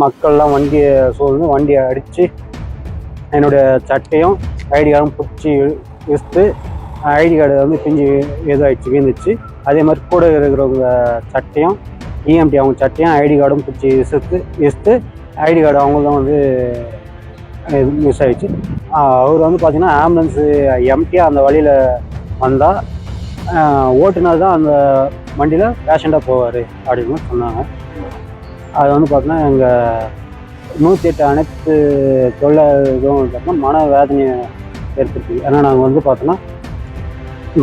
மக்கள்லாம் வண்டியை சூழ்ந்து வண்டியை அடித்து என்னுடைய சட்டையும் ஐடி கார்டும் பிடிச்சி இழுத்து ஐடி கார்டு வந்து பிஞ்சு இதாகிடுச்சு வீழ்ந்துச்சு. அதே மாதிரி கூட இருக்கிறவங்க சட்டையும் இஎம்டி அவங்க சட்டையும் ஐடி கார்டும் பிடிச்சி இசுத்து இசுத்து ஐடி கார்டு அவங்களும் வந்து மிஸ் ஆகிடுச்சு அவர் வந்து பார்த்திங்கன்னா ஆம்புலன்ஸு எம்டியாக அந்த வழியில் வந்தால் ஓட்டுநர் தான் அந்த வண்டியில் பேஷண்ட்டாக போவார் அப்படின்னு சொன்னாங்க. அது வந்து பார்த்தோன்னா எங்கள் நூற்றி எட்டு அனைத்து தொழிலாளர்களும் பார்த்தோம்னா மன வேதனையை ஏற்படுத்தி. ஏன்னா நாங்கள் வந்து பார்த்தோன்னா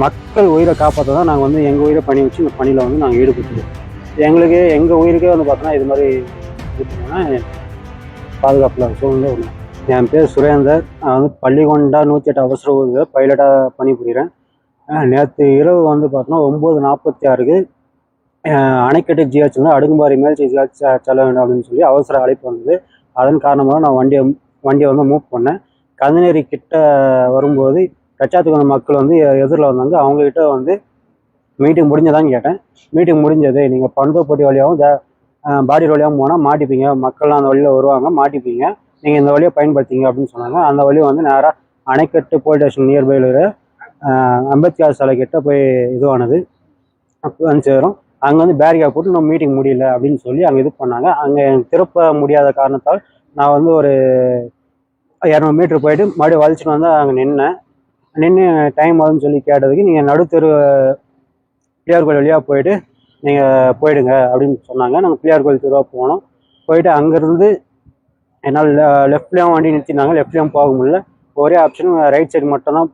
மக்கள் உயிரை காப்பாற்ற தான் நாங்கள் வந்து எங்கள் உயிரை பணி வச்சு இந்த பணியில் வந்து நாங்கள் ஈடுபட்டுருக்கோம் எங்களுக்கு எங்கள் உயிருக்கே வந்து பார்த்தோன்னா இது மாதிரி இருக்குன்னா பாதுகாப்பில் சூழ்நிலை ஒன்று என் பேர் சுரேந்தர். நான் வந்து பள்ளிகொண்டா நூற்றி எட்டு அவசர உதவி பைலட்டாக பணிபுரிகிறேன் நேற்று இரவு வந்து பார்த்தோன்னா ஒம்பது நாற்பத்தி ஆறுக்கு அணைக்கட்டு ஜிஹெச் வந்து அடுக்கும்பாறை மேல் ஜிஹெச் செல்ல வேண்டும் அப்படின்னு சொல்லி அவசர அழைப்பு வந்தது. அதன் காரணமாக நான் வண்டியை வண்டியை வந்து மூவ் பண்ணேன். கந்தநேரி கிட்ட வரும்போது கச்சாத்துக்கு வந்த மக்கள் வந்து எதிரில் வந்தாங்க. அவங்ககிட்ட வந்து மீட்டிங் முடிஞ்சதான்னு கேட்டேன். மீட்டிங் முடிஞ்சது. நீங்கள் பண்டோப்பட்டி வழியாகவும் த- பாடி வழியாகவும் போனால் மாட்டிப்பீங்க. மக்கள்லாம் அந்த வழியில் வருவாங்க மாட்டிப்பீங்க. நீங்கள் இந்த வழியை பயன்படுத்திங்க அப்படின்னு சொன்னாங்க. அந்த வழி வந்து நேராக அணைக்கட்டு போலீஸ் ஸ்டேஷன் நியர்பையில் இருக்கிற அம்பேத்கர் சிலை கிட்ட போய் இதுவானது. அப்போ வந்து சேரும். அங்கே வந்து பேரிகா போட்டு நம்ம மீட்டிங் முடியல அப்படின்னு சொல்லி அங்கே இது பண்ணாங்க. அங்கே எனக்கு திருப்ப முடியாத காரணத்தால் நான் வந்து ஒரு இரநூறு மீட்ரு போயிட்டு மறுபடியும் வலிச்சுட்டு வந்து அங்கே நின்னேன். நின்று டைம் ஆகுதுன்னு சொல்லி கேட்டதுக்கு நீங்கள் நடுத்தெரு பிள்ளையார் கோயில் வழியாக போயிட்டு நீங்கள் போயிடுங்க அப்படின்னு சொன்னாங்க. நாங்கள் பிள்ளையார் கோயில் தெருவாக போனோம். போயிட்டு அங்கேருந்து என்னால் லெஃப்ட்லேயும் வண்டி நிறுத்தினாங்க. லெஃப்ட்லேயும் போக முடியல. ஒரே ஆப்ஷன் ரைட் சைடு மட்டும்தான்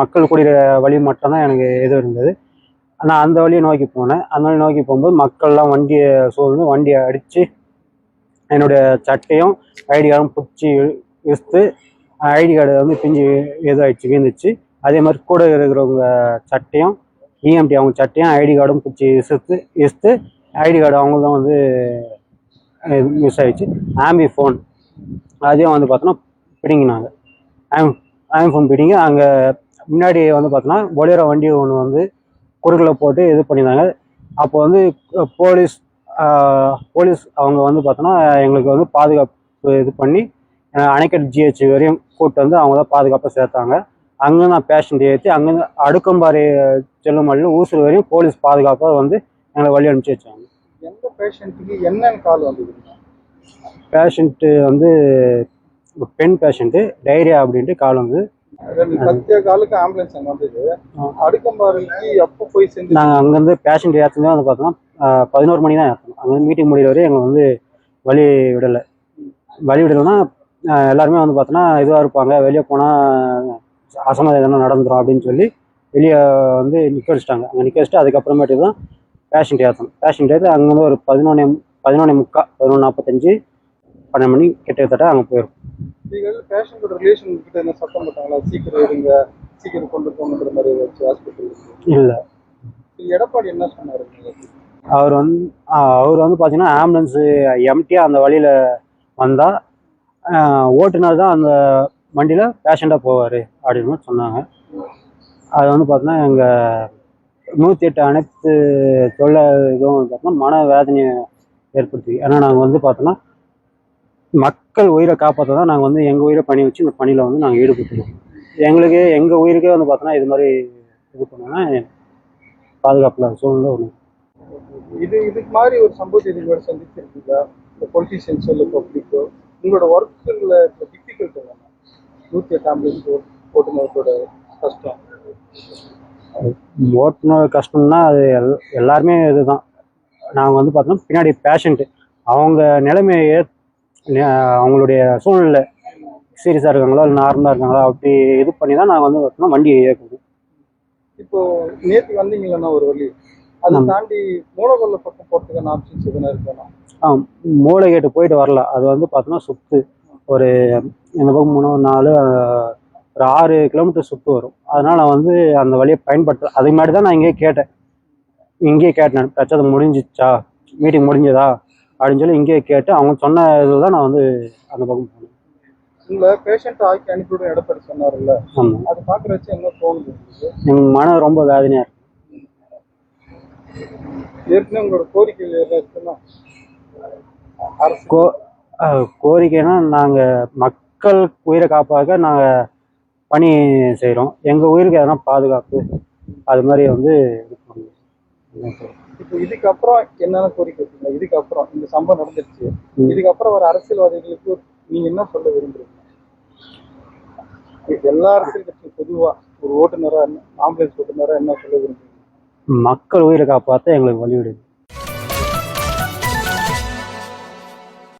மக்கள் கூடிய வழி மட்டும்தான் எனக்கு எதுவும் இருந்தது. நான் அந்த வழியை நோக்கி போனேன். அந்த வழி நோக்கி போகும்போது மக்கள்லாம் வண்டியை சூழ்ந்து வண்டியை அடித்து என்னுடைய சட்டையும் ஐடி கார்டும் பிடிச்சி இழுத்து ஐடி கார்டு வந்து பிஞ்சு இதாகிடுச்சு வீந்துச்சு அதே மாதிரி கூட இருக்கிறவங்க சட்டையும் இஎம்டி அவங்க சட்டையும் ஐடி கார்டும் பிடிச்சி இசுத்து இசுத்து ஐடி கார்டு அவங்களும் வந்து மிஸ் ஆகிடுச்சு ஆம்பி ஃபோன் அதையும் வந்து பார்த்தோன்னா பிடிங்கினாங்க. ஆம் ஆம்பி ஃபோன் பிடிங்க அங்கே முன்னாடி வந்து பார்த்தோன்னா பொலேரோ வண்டி ஒன்று வந்து குறுக்கில் போட்டு இது பண்ணியிருந்தாங்க அப்போ வந்து போலீஸ் போலீஸ் அவங்க வந்து பார்த்தோன்னா எங்களுக்கு வந்து பாதுகாப்பு இது பண்ணி அஹ், அணைக்கட்டு ஜிஹெச் வரையும் கூப்பிட்டு வந்து அவங்க தான் பாதுகாப்பாக சேர்த்தாங்க. அங்கே நான் பேஷண்ட் ஏற்றி அங்கேருந்து அடுக்கம்பாறை செல்லும் வழியில் ஊசூர் வரையும் போலீஸ் பாதுகாப்பாக வந்து எங்களை வழி அனுப்பிச்சி வச்சாங்க. எந்த பேஷண்ட்டுக்கு என்னென்ன கால் வந்ததுங்க பேஷண்ட்டு வந்து பெண் பேஷண்ட்டு டைரியா அப்படின்ட்டு கால் வந்து ரெண்டு பத்திய காலுக்கு ஆம்புலன்ஸ் அங்க வந்தது. அடுக்கம்பாறைக்கு எப்போ போய் சேர்ந்து நாங்கள் அங்கேருந்து பேஷண்ட் ஏற்றுனதே வந்து பார்த்தோம்னா பதினோரு மணி தான் ஏற்றணும் அங்கே மீட்டிங் முடிகிற வரையும் எங்களை வந்து வழி விடலை. வழி விடலைன்னா எல்லாருமே வந்து பார்த்தோன்னா இதுவாக இருப்பாங்க. வெளியே போனால் அசமதம் எதனா நடந்துரும் அப்படின்னு சொல்லி வெளியே வந்து நிற்க வச்சுட்டாங்க. அங்கே நிற்க வச்சுட்டு அதுக்கப்புறமேட்டு தான் பேஷண்ட் ஏற்றணும் பேஷண்ட் ஏற்று அங்கேருந்து ஒரு பதினொன்று பதினொன்று முக்கா பதினொன்று நாற்பத்தஞ்சு பன்னெண்டு மணி கிட்டத்தட்ட அங்கே போயிடும் நீங்கள் பேஷண்டோட ரிலேஷன் கிட்ட என்ன சத்தம் போட்டாங்களா? சீக்கிரம் இருங்க சீக்கிரம் கொண்டு போகணுன்ற மாதிரி ஏதாச்சும் ஹாஸ்பிட்டல் இல்லை. எடப்பாடி என்ன சொன்னாரு? அவர் வந்து அவர் வந்து பார்த்தீங்கன்னா ஆம்புலன்ஸு எம்டியாக அந்த வழியில் வந்தால் ஓட்டுநர் தான் அந்த வண்டியில் பேஷண்ட்டாக போவார் அப்படின்னு சொன்னாங்க. அது வந்து பார்த்தீங்கன்னா எங்கள் நூற்றி எட்டு அனைத்து தொழிலாளர்களும் வந்து பார்த்தோன்னா மன வேதனையை ஏற்படுத்தி. ஏன்னா நாங்கள் வந்து பார்த்தோன்னா மக்கள் உயிரை காப்பாற்ற தான் நாங்கள் வந்து எங்கள் உயிரை பணி வச்சு இந்த பணியில் வந்து நாங்கள் ஈடுபட்டுருக்கோம். எங்களுக்கு எங்கள் உயிருக்கே வந்து பார்த்தோன்னா இது மாதிரி இது பண்ணோன்னா பாதுகாப்பில் சூழ்நிலை ஒன்று இது இதுக்கு மாதிரி ஒரு சம்பவத்தை இதுக்கு சந்திச்சிருக்கீங்களா? இந்த பொலிட்டீஷியன்ஸோ பப்ளிக்கோ உங்களோட ஒர்க்கில் டிஃபிகல்ட் நூற்றி எட்டு ஆம்புலன்ஸ் ஓட்டுநர்களோட கஷ்டம். ஓட்டுநர் கஷ்டம்னா அது எல் எல்லாருமே இதுதான். நாங்கள் வந்து பார்த்தோம்னா பின்னாடி பேஷண்ட்டு அவங்க நிலைமையை அவங்களுடைய சூழ்நிலை சீரியஸாக இருக்காங்களா இல்லை நார்மலாக இருக்காங்களா அப்படி இது பண்ணி தான் நாங்கள் வந்து பார்த்தோம்னா வண்டியை இயக்குவோம். இப்போ நேற்று வந்தீங்களா ஒரு வழி? அதை. தாண்டி மூலகொல்ல பக்கம் போகிறதுக்கான ஆப்ஷன்ஸ் எதுனா இருக்கா ஆ மூளை கேட்டு போயிட்டு வரல. அது வந்து பார்த்தோம்னா சுற்று ஒரு இந்த பக்கம் மூணு நாலு ஒரு ஆறு கிலோமீட்டர் சுற்று வரும். அதனால் நான் வந்து அந்த வழியை பயன்படுத்த அதுக்கு முன்னாடி தான் நான் இங்கேயே கேட்டேன். இங்கேயே கேட்டேன். பிரச்சனை முடிஞ்சிச்சா? மீட்டிங் முடிஞ்சதா? அப்படின்னு சொல்லி இங்கேயே கேட்டு அவங்க சொன்ன இதில் தான் நான் வந்து அந்த பக்கம் போனேன். உங்களை பேஷண்ட் ஆக்கி அனுப்பிவிடும் எடப்பாடி சொன்னார்ல. ஆமாம் அது பார்க்குறச்சு என்ன தோணுது எங்கள் மனம் ரொம்ப வேதனையாக இருக்கு. ஏற்கனவே உங்களோட கோரிக்கைகள் இருக்குன்னா அரசு. கோ அஹ், கோரிக்கைனா நாங்கள் மக்கள் உயிரை காப்பாக்க நாங்கள் பணி செய்கிறோம் எங்கள் உயிருக்கு எதனா பாதுகாப்பு அது மாதிரி வந்து இது பண்ணுவோம். இப்போ இதுக்கப்புறம் என்னென்ன கோரிக்கை இதுக்கப்புறம் இந்த சம்பவம் நடந்துருச்சு. இதுக்கப்புறம் வர அரசியல்வாதிகளுக்கு நீங்க என்ன சொல்ல விரும்புறீங்க? எல்லா அரசியல் கட்சியும் பொதுவா ஒரு ஓட்டுநரா என்ன ஆம்புலன்ஸ் ஓட்டுநரா என்ன சொல்ல விரும்புறீங்க? மக்கள் உயிரை காப்பாற்ற எங்களுக்கு வழிவிடுது.